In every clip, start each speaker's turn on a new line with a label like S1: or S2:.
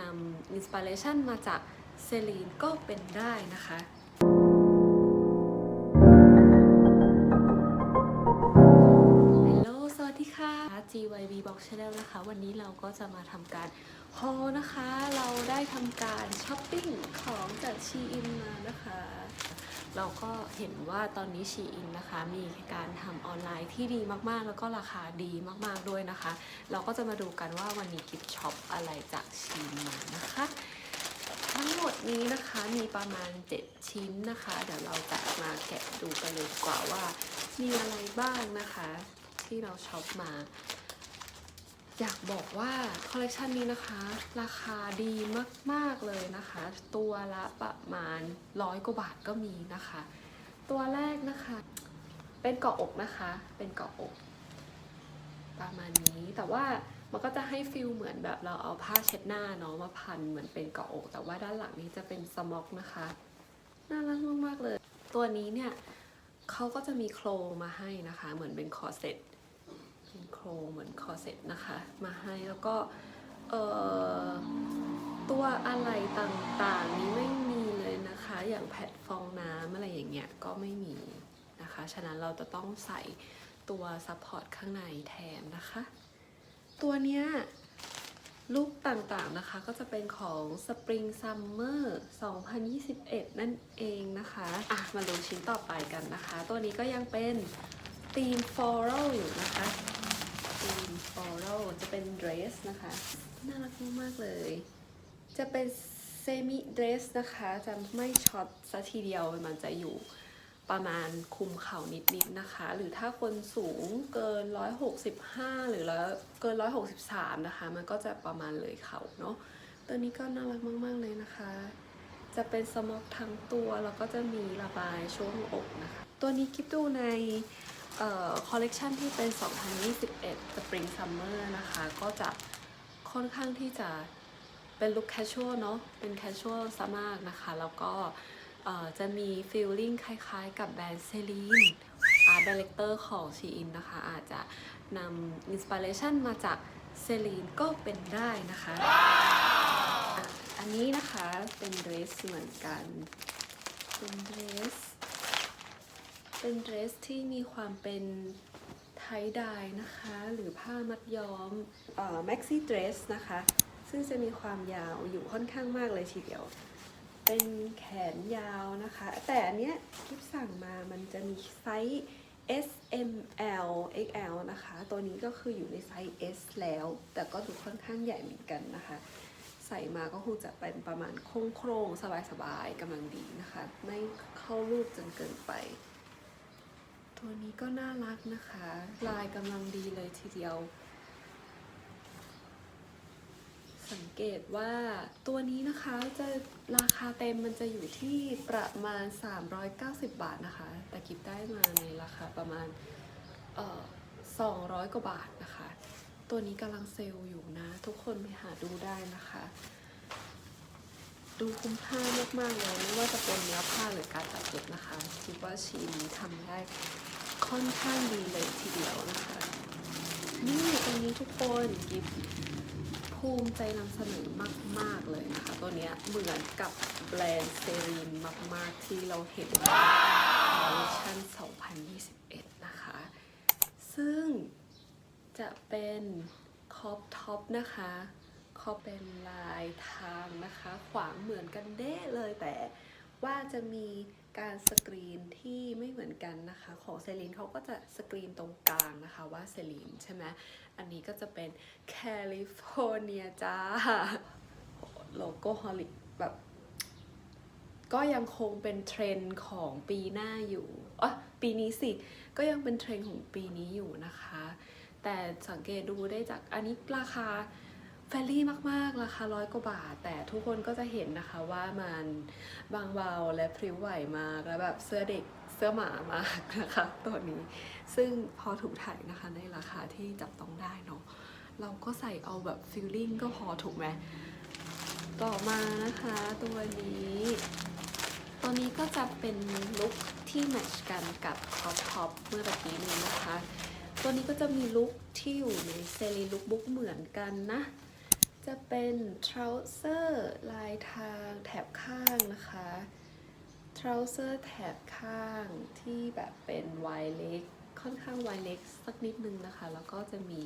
S1: นำอินสปิเรชันมาจากเซลีนก็เป็นได้นะคะฮัลโหลสวัสดีค่ะ GYB Box Channel นะคะ วันนี้เราก็จะมาทำการฮอลนะคะ เราได้ทำการช้อปปิ้งของจากชีอินมานะคะ เราก็เห็นว่าตอนนี้ชีอินนะคะ มีการทำออนไลน์ที่ดีมากๆ แล้วก็ราคาดีมากๆด้วยนะคะ เราก็จะมาดูกันว่าวันนี้กิฟช็อปอะไรจากชีนมานะคะ ทั้งหมดนี้นะคะมีประมาณ 7 ชิ้นนะคะ เดี๋ยวเราจะมาแกะดูกันเลยกว่าว่ามีอะไรบ้างนะคะ ที่เราช็อปมา อยากบอกว่าคอลเลกชันนี้นะคะ ราคาดีมากๆเลยนะคะ ตัวละประมาณร้อยกว่าบาทก็มีนะคะ ตัวแรกนะคะ เป็นเกาะอกนะคะ เป็นเกาะอก ประมาณนี้แต่ว่ามันก็จะให้ฟิลเหมือนแบบเราเอาผ้าเช็ดหน้าเนาะมาพันเหมือนเป็นเกาะอก แต่ว่าด้านหลังนี้จะเป็นสม็อกนะคะน่ารักมากๆเลย ตัวนี้เนี่ยเขาก็จะมีโครงมาให้นะคะ เหมือนเป็นคอร์เซ็ต เป็นโครงเหมือนคอเซ็ตนะคะ มาให้แล้วก็ตัวอะไรต่างๆนี้ไม่มีเลยนะคะ อย่างแพดฟองน้ำอะไรอย่างเงี้ยก็ไม่มีนะคะ ฉะนั้นเราจะต้องใส่ตัวซัพพอร์ตข้างในแทนนะคะ ตัวเนี้ยลูกต่างๆนะคะก็จะเป็นของ Spring Summer 2021 นั่นเองนะคะ อะ มาดูชิ้นต่อไปกันนะคะ ตัวนี้ก็ยังเป็น Theme Floral อยู่นะคะ Theme Floral จะเป็น dress นะคะ น่ารักมากเลย จะเป็น semi dress นะคะ จะไม่ช็อตซะทีเดียวมันจะอยู่ประมาณคุมเข่านิดๆนะคะ หรือถ้าคนสูงเกิน 165 หรือแล้วเกิน 163 นะคะ มันก็จะประมาณเลยเข่าเนาะตัวนี้ก็น่ารักมากๆเลยนะคะ จะเป็นสมอกทั้งตัว แล้วก็จะมีระบายช่วงอกนะคะ ตัวนี้คิดดูใน คอลเลกชันที่เป็น 2021 Spring Summer นะคะ ก็จะค่อนข้างที่จะเป็นลุคแคชชวลเนาะ เป็นแคชชวลซะมากนะคะ แล้วก็เอ่อจะมีฟีลลิ่งคล้ายๆ กับแบรนด์เซรีนอาร์ตดีเลกเตอร์ของชีอินนะคะ อาจจะนำอินสปิเรชันมาจากเซรีนก็เป็นได้นะคะอะอันนี้นะคะเป็นเดรสเหมือนกัน เป็นเดรส เป็นเดรสที่มีความเป็นไทดายนะคะ หรือผ้ามัดย้อมเอ่อแม็กซี่เดรสนะคะ ซึ่งจะมีความยาวอยู่ค่อนข้างมากเลยทีเดียว เป็นแขนยาวนะคะ แต่อันเนี้ยคลิปสั่งมามันจะมีไซส์ S M L X L นะคะ ตัวนี้ก็คืออยู่ในไซส์ S แล้ว แต่ก็ดูค่อนข้างใหญ่เหมือนกันนะคะ ใส่มาก็คงจะเป็นประมาณโครงๆ สบายๆกำลังดีนะคะ ไม่เข้ารูปจนเกินไป ตัวนี้ก็น่ารักนะคะ ลายกำลังดีเลยทีเดียว สังเกตว่าตัวนี้นะคะจะราคาเต็มมันจะอยู่ที่ประมาณ 390 บาทนะคะ แต่กิฟได้มาในราคาประมาณเอ่อ200 กว่าบาทนะคะ ตัวนี้กำลังเซลล์อยู่นะ ทุกคนไปหาดูได้นะคะ ดูคุ้มค่ามากๆเลยไม่ว่าจะเป็นเนื้อผ้าหรือการตัดเย็บนะคะคิดว่าชีนี้ทำได้ค่อนข้างดีเลยทีเดียวนะคะ นี่ตรงนี้ทุกคนกิฟภูมิใจนำเสนอมาก ๆ เลยนะคะ ตัวเนี้ยเหมือนกับแบรนด์เซรีนมาก ๆ ที่เราเห็นในคอลเลคชัน2021 นะคะ ซึ่งจะเป็นคอปท็อปนะคะ คอเป็นลายทางนะคะ ขวางเหมือนกันเด้เลยแต่ว่าจะมีการสกรีนที่ไม่เหมือนกันนะคะ ของเซรีนเขาก็จะสกรีนตรงกลางนะคะว่าเซรีนใช่ไหมอันนี้ก็จะเป็นแคลิฟอร์เนียจ้าโลโก้ฮอลลิแบบก็ยังคงเป็นเทรนด์ของปีหน้าอยู่อ๋อปีนี้สิ ก็ยังเป็นเทรนด์ของปีนี้อยู่นะคะ แต่สังเกตดูได้จากอันนี้ราคา แฟรรี่มากๆ ราคาร้อยกว่าบาท แต่ทุกคนก็จะเห็นนะคะว่ามันบางเบาและพริ้วไหวมาก แล้วแบบเสื้อเด็กเสื้อหมามากนะคะตัวนี้ ซึ่งพอถูกถ่ายนะคะในราคาที่จับต้องได้เนาะ เราก็ใส่เอาแบบฟิลลิ่งก็พอถูกไหม ต่อมานะคะตัวนี้ ตัวนี้ก็จะเป็นลุคที่แมทช์กันกับท็อปท็อปเมื่อตะกี้นี้นะคะ ตัวนี้ก็จะมีลุคที่อยู่ในเซรีลุคบุ๊กเหมือนกันนะ จะเป็นทร o เซอร์ลายทางแถบข้างนะคะทร o เซอร์แถบข้างที่แบบเป็นวายเล็ก ค่อนข้างวายเล็กสักนิดนึงนะคะ แล้วก็จะมี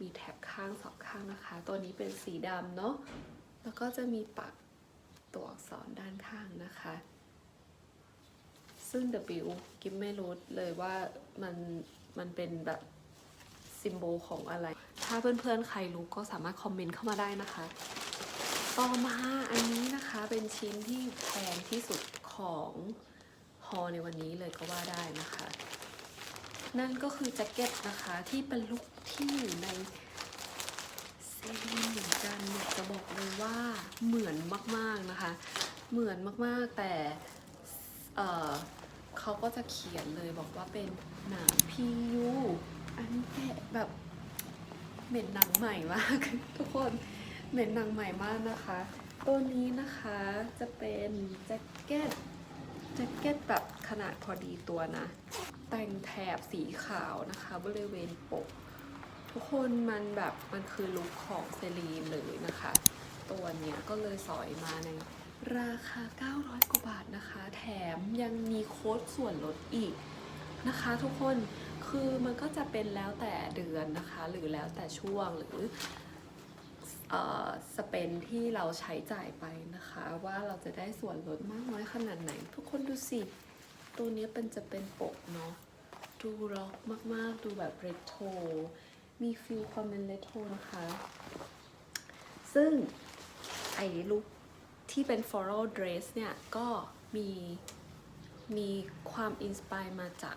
S1: มีแถบข้างสองข้างนะคะ ตัวนี้เป็นสีดำเนาะ แล้วก็จะมีปักตัวอักษรด้านข้างนะคะ ซึ่ง W กิฟไม่รู้เลยว่ามันมันเป็นแบบ ซิมโบลของอะไร ถ้าเพื่อนๆ ใครรู้ก็สามารถคอมเมนต์เข้ามาได้นะคะ ต่อมาอันนี้นะคะเป็นชิ้นที่แพงที่สุดของฮอในวันนี้เลยก็ว่าได้นะคะ นั่นก็คือแจ็คเก็ตนะคะที่เป็นลุคที่อยู่ในเซรีนเหมือนกันอยากจะบอกเลยว่าเหมือนมากๆนะคะ เหมือนมากๆแต่เออเขาก็จะเขียนเลยบอกว่าเป็นหนัง PU อันนี้แกะแบบเหม็นหนังใหม่มาก ทุกคนเหม็นหนังใหม่มากนะคะ ตัวนี้นะคะจะเป็นแจ็คเก็ตแจ็คเก็ตแบบขนาดพอดีตัวนะ แต่งแถบสีขาวนะคะบริเวณปก ทุกคนมันแบบมันคือลุคของเซรีนเลยนะคะ ตัวเนี้ยก็เลยสอยมาในราคา 900 กว่าบาทนะคะ แถมยังมีโค้ดส่วนลดอีกนะคะ ทุกคน คือมันก็จะเป็นแล้วแต่เดือนนะคะ หรือแล้วแต่ช่วงหรือสเปนที่เราใช้จ่ายไปนะคะ ว่าเราจะได้ส่วนลดมากน้อยขนาดไหน ทุกคนดูสิ ตัวนี้เป็นจะเป็นปกเนาะดูร็อกมาก ๆ ดูแบบเรโทรมีฟิลความเป็นเรโทรนะคะ ซึ่งไอ้ลุคที่เป็น floral dress เนี่ย ก็มีมีความอินสปายมาจาก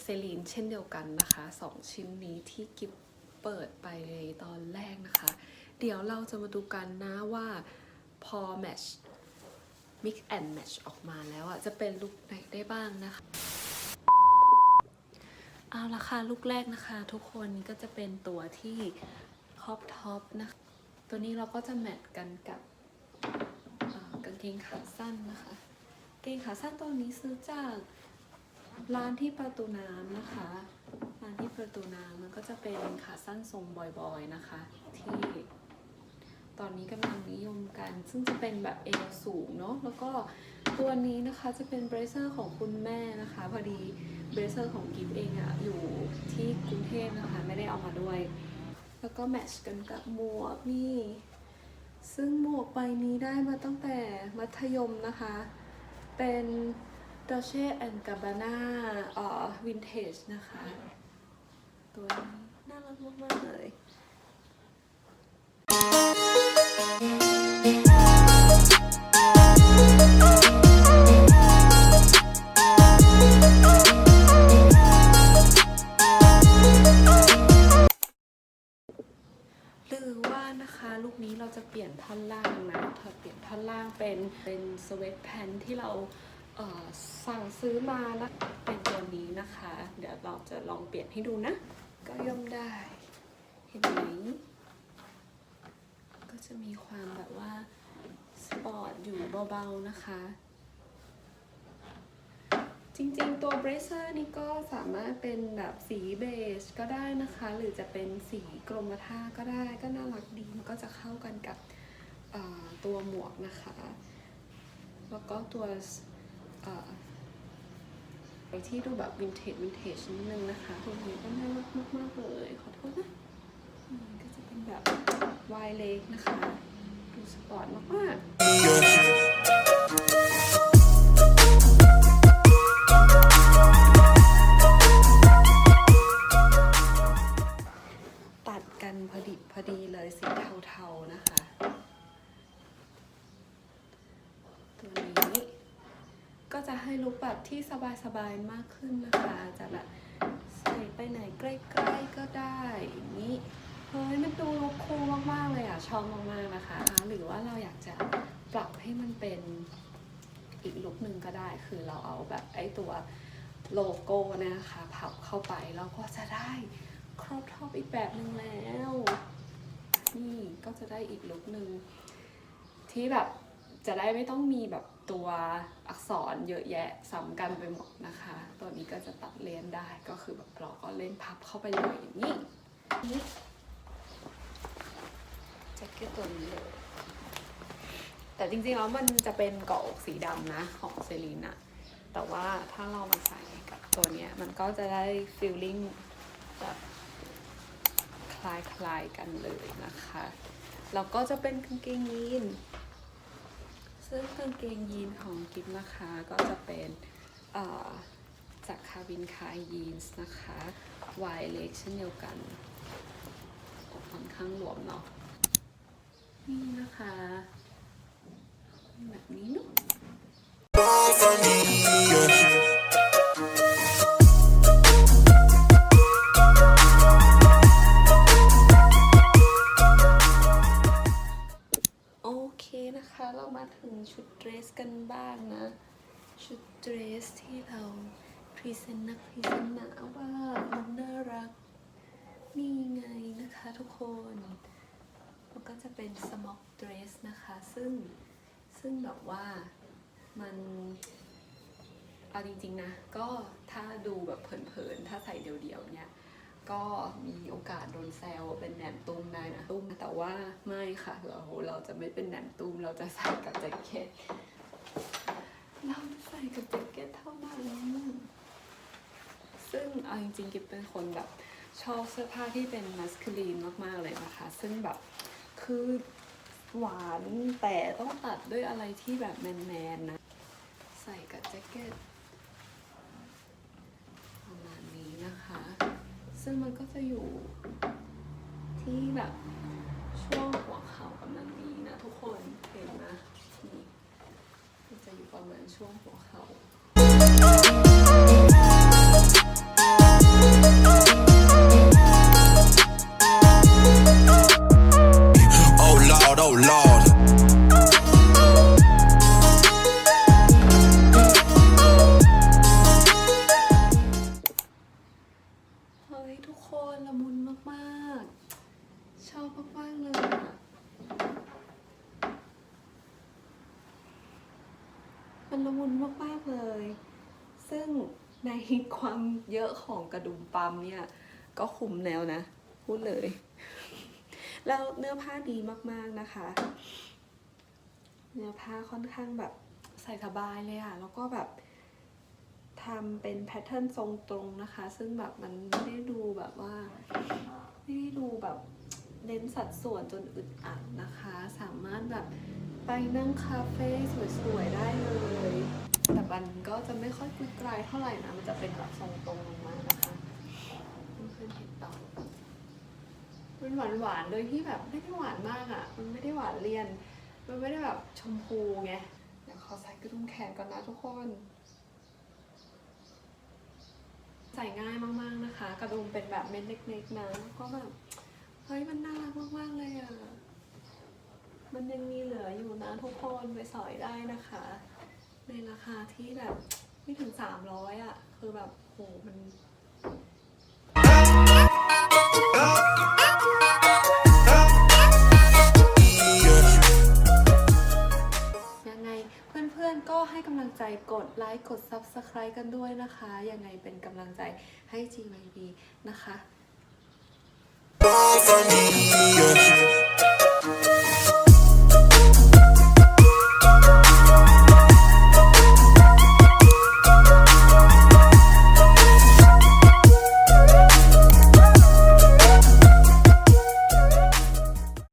S1: เซรีนเช่นเดียวกันนะคะสองชิ้นนี้ที่กิฟเปิดไปในตอนแรกนะคะ เดี๋ยวเราจะมาดูกันนะว่าพอ match mix and match ออกมาแล้วอะ จะเป็นลุคไหนได้บ้างนะคะ เอาละค่ะลูกแรกนะคะ ทุกคนนี่ก็จะเป็นตัวที่ครอบท็อปนะคะ ตัวนี้เราก็จะแมทกันกับกางเกงขาสั้นนะคะกางเกงขาสั้นตัวนี้ซื้อจาก ร้านที่ประตูน้ำนะคะร้านที่ประตูน้ำมันก็จะเป็นขาสั้นทรงบอยๆนะคะ ที่ตอนนี้กำลังนิยมกัน ซึ่งจะเป็นแบบเอวสูงเนาะแล้วก็ตัวนี้นะคะจะเป็นเบรเซอร์ของคุณแม่นะคะ พอดีเบรเซอร์ของกิฟเองอะอยู่ที่กรุงเทพนะคะไม่ได้เอามาด้วย แล้วก็แมทช์กันกับหมวกนี่ซึ่งหมวกใบนี้ได้มาตั้งแต่มัธยมนะคะ เป็น Dolce and Gabbana เอ่อ Vintage นะคะ ตัวนี้น่ารักมากๆเลยหรือว่านะคะลูกนี้เราจะเปลี่ยนท่อนล่างนะเธอเปลี่ยนท่อนล่างเป็นเป็นสเวตแพนที่เรา สั่งซื้อมาแล้วเป็นตัวนี้นะคะ เดี๋ยวเราจะลองเปลี่ยนให้ดูนะ ก็ย่อมได้ เห็นไหม ก็จะมีความแบบว่า สปอร์ตอยู่เบาๆนะคะ จริงๆตัวเบรเซอร์นี่ก็สามารถเป็นแบบสีเบจก็ได้นะคะ หรือจะเป็นสีกรมท่าก็ได้ก็น่ารักดีมันก็จะเข้ากันกับตัวหมวกนะคะ แล้วก็ตัว ที่ดูแบบวินเทจวินเทจนิดนึงนะคะตัวนี้ก็น่ารักมากๆเลย ขอโทษนะก็จะเป็นแบบวายเล็กนะคะ ดูสปอร์ตมากๆตัดกันพอดีพอดีเลยสีเทาๆนะคะ ตัวนี้ก็ จะให้ลุคแบบที่สบายๆมากขึ้นนะคะจะแบบใส่ไปไหนใกล้ๆก็ได้อย่างนี้เฮ้ยมันดูลุคคูลมากๆเลยอะชอบมากๆนะคะ หรือว่าเราอยากจะปรับให้มันเป็นอีกลุคหนึ่งก็ได้ คือเราเอาแบบไอ้ตัวโลโก้นะคะพับเข้าไปแล้วก็จะได้ครอบท็อปอีกแบบหนึ่งแล้วนี่ก็จะได้อีกลุคหนึ่งที่แบบจะได้ไม่ต้องมีแบบ ตัวอักษรเยอะแยะซ้ำกันไปหมดนะคะ ตัวนี้ก็จะตัดเลนได้ก็คือแบบเราก็เล่นพับเข้าไปเลยอย่างนี้แจ็คเก็ตตัวนี้เลยแต่จริงๆแล้วมันจะเป็นเกาะอกสีดำนะของเซรีนอะแต่ว่าถ้าเรามาใส่กับตัวเนี้ยมันก็จะได้ฟีลลิ่งแบบคล้ายๆกันเลยนะคะ แล้วก็จะเป็นกางเกงยีน ซึ่งกางเกงยีนของกิฟนะคะก็จะเป็นจากคาบินคายยีนส์นะคะวายเล็กเช่นเดียวกันค่อนข้างหลวมเนาะ นี่ไงนะคะทุกคน มันก็จะเป็น smock dress นะคะ ซึ่งซึ่งแบบว่ามันเอาจริง ๆ นะ ก็ถ้าดูแบบเผิน ๆ ถ้าใส่เดี่ยว ๆ เนี่ย ก็มีโอกาสโดนแซวเป็นแหนมตุ้มได้นะตุ้มแต่ว่าไม่ค่ะเราเราจะไม่เป็นแหนมตุ้มเราจะใส่กับแจ็คเก็ตเราจะใส่กับแจ็คเก็ตเท่านั้นซึ่งเอาจริงๆกิบเป็นคนแบบ ชอบเสื้อผ้าที่เป็นมัสคูลีนมากๆเลยนะคะ ซึ่งแบบคือหวานแต่ต้องตัดด้วยอะไรที่แบบแมนๆนะ ใส่กับแจ็คเก็ตประมาณนี้นะคะ ซึ่งมันก็จะอยู่ที่แบบช่วงหัวเข่ากำลังนี้นะทุกคนเห็นนะนี่มันจะอยู่ประมาณช่วงหัวเข่า ละมุนมากๆเลย ซึ่งในความเยอะของกระดุมปั๊มเนี่ย ก็คุมแนวนะ พูดเลย แล้วเนื้อผ้าดีมากๆนะคะ เนื้อผ้าค่อนข้างแบบใส่สบายเลยอะแล้วก็แบบทำเป็นแพทเทิร์นทรงตรงนะคะ ซึ่งแบบมันไม่ได้ดูแบบว่า ไม่ได้ดูแบบ เน้นสัดส่วนจนอึดอัดนะคะ สามารถแบบไปนั่งคาเฟ่สวยๆได้เลย แต่มันก็จะไม่ค่อยกุยกลายเท่าไหร่นะ มันจะเป็นแบบทรงตรงลงมานะคะเพื่อนๆเห็นต่อมันหวานหวานๆโดยที่แบบไม่ได้หวานมากอะ่ะ มันไม่ได้หวานเลี่ยน มันไม่ได้แบบชมพูไง เดี๋ยวขอใส่กระดุมแขนก่อนนะทุกคนใส่ง่ายมากๆนะคะ กระดุมเป็นแบบเม็ดเล็กๆนะ ก็แบบ เฮ้ยมันน่ารักมากๆเลยอะ มันยังมีเหลืออยู่นะทุกคนไปสอยได้นะคะ ในราคาที่แบบไม่ถึงสามร้อยอะ คือแบบโหมันยังไงเพื่อนๆก็ให้กำลังใจกดไลค์กด Subscribe กันด้วยนะคะ ยังไงเป็นกำลังใจให้ GYB นะคะ
S2: For me, yeah.